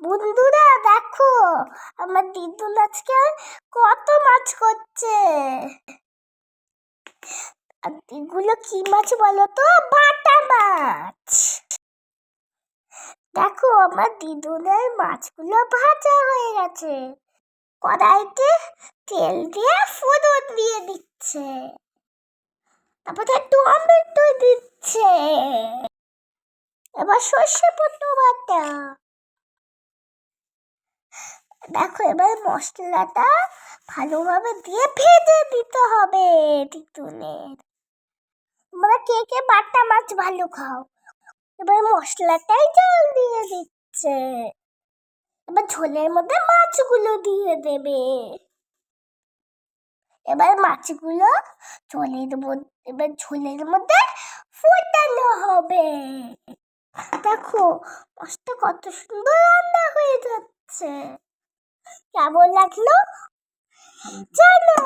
বন্ধুরা, দেখো, আমার দিদুন আজকে কত মাছ করছে। এগুলো কি মাছ বলো তো? বাটা মাছ। দেখো, আমার দিদুনের মাছগুলো ভাজা হয়ে গেছে। কড়াইতে তেল দিয়ে ফোড়ন দিয়ে দিচ্ছে। তারপরে টমেটো দিচ্ছে। এবার সর্ষে পোটো বাটা। দেখো, এবার মশলাটা ভালোভাবে দিয়ে ভেজে দিতে হবে তিতুনের তোমরা কে কে বাটা মাছ ভালো খাও? এবার মশলাটাই জল দিয়ে দিচ্ছে। এবার ঝোলের মধ্যে মাছগুলো দিয়ে দেবে। এবার মাছগুলো ঝোলের মধ্যে, এবার ঝোলের মধ্যে ফোটানো হবে। দেখো, মাছটা কত সুন্দর রান্না হয়ে যাচ্ছে। কেমন লাগলো জানো